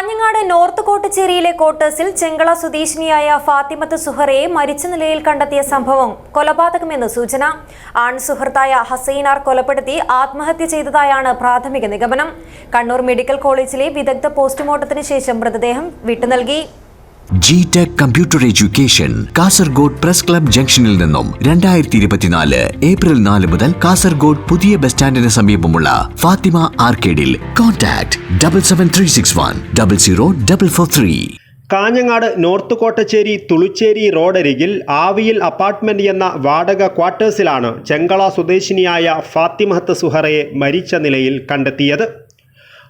Kanhangad north കോട്ടുചേരിയിലെ ക്വാർട്ടേഴ്സിൽ ചെങ്കള സ്വദേശിനിയായ ഫാത്തിമത്ത് സുഹറയെ മരിച്ച നിലയിൽ കണ്ടെത്തിയ സംഭവം കൊലപാതകമെന്ന് സൂചന. ആൺ സുഹൃത്തായ ഹസൈനാർ കൊലപ്പെടുത്തി ആത്മഹത്യ ചെയ്തതായാണ് പ്രാഥമിക നിഗമനം. കണ്ണൂർ മെഡിക്കൽ കോളേജിലെ വിദഗ്ധ പോസ്റ്റ്മോർട്ടത്തിന് ശേഷം മൃതദേഹം വിട്ടുനൽകി. G tech computer education Kasaragod press club ജംഗ്ഷനിൽ നിന്നും രണ്ടായിരത്തി ഇരുപത്തിനാല് ഏപ്രിൽ നാല് മുതൽ കാസർഗോഡ് പുതിയ ബസ് സ്റ്റാൻഡിന് സമീപമുള്ള Fathima ആർക്കേഡിൽ contact double seven three six one double zero double four three Kanhangad north Kottachery Thulucheri റോഡരികിൽ ആവിയിൽ അപ്പാർട്ട്മെന്റ് എന്ന വാടക ക്വാർട്ടേഴ്സിലാണ് ചെങ്കള സ്വദേശിനിയായ ഫാത്തിമഹത്ത് സുഹറയെ മരിച്ച നിലയിൽ കണ്ടെത്തിയത്.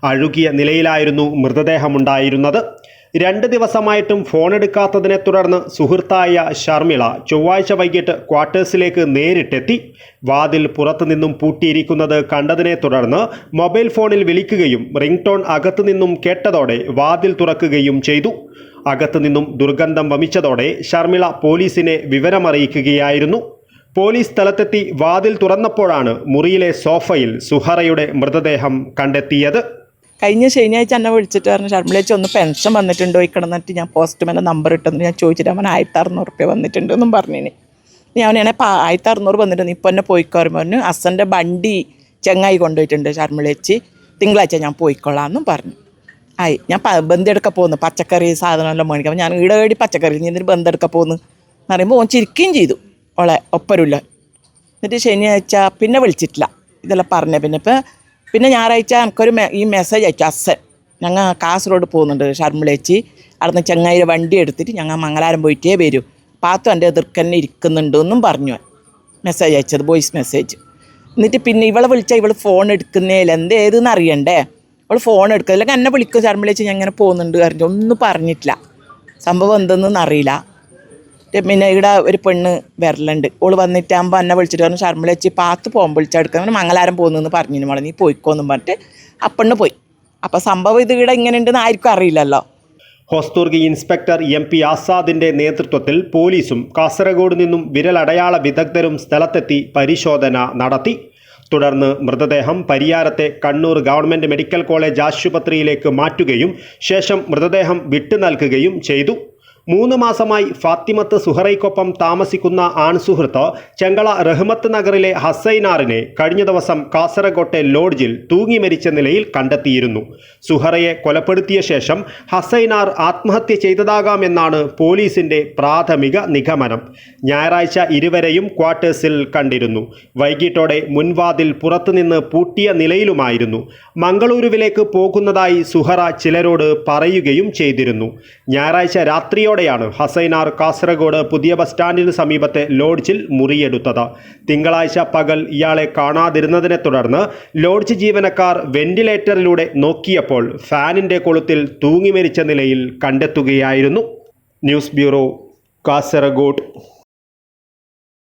അഴുകിയ നിലയിലായിരുന്നു മൃതദേഹമുണ്ടായിരുന്നത്. രണ്ട് ദിവസമായിട്ടും ഫോൺ എടുക്കാത്തതിനെ തുടർന്ന് സുഹൃത്തായ ഷർമിള ചൊവ്വാഴ്ച വൈകിട്ട് ക്വാർട്ടേഴ്സിലേക്ക് നേരിട്ടെത്തി. വാതിൽ പുറത്തു നിന്നും പൂട്ടിയിരിക്കുന്നത് കണ്ടതിനെ തുടർന്ന് മൊബൈൽ ഫോണിൽ വിളിക്കുകയും റിംഗ് ടോൺ അകത്തുനിന്നും കേട്ടതോടെ വാതിൽ തുറക്കുകയും ചെയ്തു. അകത്തു നിന്നും ദുർഗന്ധം വമിച്ചതോടെ ഷർമിള പോലീസിനെ വിവരമറിയിക്കുകയായിരുന്നു. പോലീസ് സ്ഥലത്തെത്തി വാതിൽ തുറന്നപ്പോഴാണ് മുറിയിലെ സോഫയിൽ സുഹറയുടെ മൃതദേഹം കണ്ടെത്തിയത്. കഴിഞ്ഞ ശനിയാഴ്ച എന്നെ വിളിച്ചിട്ട് പറഞ്ഞു ഷർമിളേച്ചി ഒന്ന് പെൻഷൻ വന്നിട്ടുണ്ടോ ഈ കിടന്നിട്ട് ഞാൻ പോസ്റ്റ്മാന്റെ നമ്പർ ഇട്ടെന്ന് ഞാൻ ചോദിച്ചിട്ട് അവൻ ആയിരത്തി അറുന്നൂറ് റുപ്യ വന്നിട്ടുണ്ട് എന്നും പറഞ്ഞിന്. ഞാൻ അവനാണെ ആയിരത്തി അറുന്നൂറ് വന്നിട്ടുണ്ട് ഇപ്പോൾ എന്നെ പോയിക്കോറും പറഞ്ഞു. അസന്റെ വണ്ടി ചെങ്ങായി കൊണ്ടുപോയിട്ടുണ്ട് ഷർമിളേച്ചി തിങ്കളാഴ്ച ഞാൻ പോയിക്കൊള്ളാം എന്നും പറഞ്ഞു. ആയി. ഞാൻ ബന്ധെടുക്കാൻ പോകുന്നു പച്ചക്കറി സാധനമെല്ലാം മേടിക്കാം ഞാൻ ഈടെ വേടി പച്ചക്കറി. നീ ബന്ധെടുക്കാൻ ബന്തെടുക്കാൻ പോകുന്നു എന്ന് പറയുമ്പോൾ ഓൻ ചിരിക്കുകയും ചെയ്തു. ഓളെ ഒപ്പരുല്ല എന്നിട്ട് ശനിയാഴ്ച പിന്നെ വിളിച്ചിട്ടില്ല. ഇതെല്ലാം പറഞ്ഞ. പിന്നെ ഇപ്പം പിന്നെ ഞായറാഴ്ച എനിക്കൊരു ഈ മെസ്സേജ് അയച്ചു അസൻ ഞങ്ങൾ കാസർഗോഡ് പോകുന്നുണ്ട് ഷർമിളേച്ചി. അവിടുന്ന് ചങ്ങായിരെ വണ്ടി എടുത്തിട്ട് ഞങ്ങൾ മംഗലാരം പോയിട്ടേ വരൂ. പാത്തു എന്റെ എതിർക്കന്നെ ഇരിക്കുന്നുണ്ട് എന്നും പറഞ്ഞു മെസ്സേജ് അയച്ചത് വോയിസ് മെസ്സേജ് എന്നിട്ട് പിന്നെ ഇവളെ വിളിച്ചാൽ ഇവൾ ഫോൺ എടുക്കുന്നേല എന്ത് ഏതെന്ന് അറിയണ്ടേ? അവൾ ഫോൺ എടുക്കുക അല്ലെങ്കിൽ എന്നെ വിളിക്കും ഷർമിളേച്ചി ഞാൻ ഇങ്ങനെ പോകുന്നുണ്ട് പറഞ്ഞു ഒന്നും പറഞ്ഞിട്ടില്ല. സംഭവം എന്തെന്നൊന്നും അറിയില്ല. പിന്നെ ഇവിടെ ഒരു പെണ്ണ് വരലുണ്ട്. ഓൾ വന്നിട്ടാകുമ്പോൾ എന്നെ വിളിച്ചിട്ട് പറഞ്ഞു ഷർമിളേച്ചി പാത്ത് പോകുമ്പോൾ വിളിച്ചെടുക്കാൻ മംഗലാരം പോകുന്നെന്ന് പറഞ്ഞു മോളെ നീ പോയിക്കോന്നും പറഞ്ഞിട്ട് ആ പെണ്ണ് പോയി. അപ്പോൾ സംഭവം ഇത് ഇവിടെ ഇങ്ങനെ ഉണ്ടെന്ന് ആർക്കും അറിയില്ലല്ലോ. ഹോസ്തുർഗി ഇൻസ്പെക്ടർ എം പി ആസാദിന്റെ നേതൃത്വത്തിൽ പോലീസും കാസർഗോഡ് നിന്നും വിരലടയാള വിദഗ്ധരും സ്ഥലത്തെത്തി പരിശോധന നടത്തി. തുടർന്ന് മൃതദേഹം പരിയാരത്തെ കണ്ണൂർ ഗവൺമെന്റ് മെഡിക്കൽ കോളേജ് ആശുപത്രിയിലേക്ക് മാറ്റുകയും ശേഷം മൃതദേഹം വിട്ടു നൽകുകയും ചെയ്തു. മൂന്ന് മാസമായി ഫാത്തിമത്ത് സുഹറയ്ക്കൊപ്പം താമസിക്കുന്ന ആൺസുഹൃത്ത് ചെങ്കള റഹ്മത്ത് നഗറിലെ ഹസൈനാറിനെ കഴിഞ്ഞ ദിവസം കാസർഗോട്ടെ ലോഡ്ജിൽ തൂങ്ങി മരിച്ച നിലയിൽ കണ്ടെത്തിയിരുന്നു. സുഹറയെ കൊലപ്പെടുത്തിയ ശേഷം ഹസൈനാർ ആത്മഹത്യ ചെയ്തതാകാമെന്നാണ് പോലീസിന്റെ പ്രാഥമിക നിഗമനം. ഞായറാഴ്ച ഇരുവരെയും ക്വാർട്ടേഴ്സിൽ കണ്ടിരുന്നു. വൈകിട്ടോടെ മുൻവാതിൽ പുറത്തുനിന്ന് പൂട്ടിയ നിലയിലുമായിരുന്നു. മംഗളൂരുവിലേക്ക് പോകുന്നതായി സുഹറ ചിലരോട് പറയുകയും ചെയ്തിരുന്നു. ഞായറാഴ്ച രാത്രിയോടെയാണ് ഹസൈനാർ കാസർഗോഡ് പുതിയ ബസ് സ്റ്റാൻഡിന് സമീപത്തെ ലോഡ്ജിൽ മുറിയെടുത്തത്. തിങ്കളാഴ്ച പകൽ ഇയാളെ കാണാതിരുന്നതിനെ തുടർന്ന് ലോഡ്ജ് ജീവനക്കാർ വെന്റിലേറ്ററിലൂടെ നോക്കിയപ്പോൾ ഫാനിന്റെ കൊളുത്തിൽ തൂങ്ങി മരിച്ച നിലയിൽ കണ്ടെത്തുകയായിരുന്നു. News bureau Kasaragod.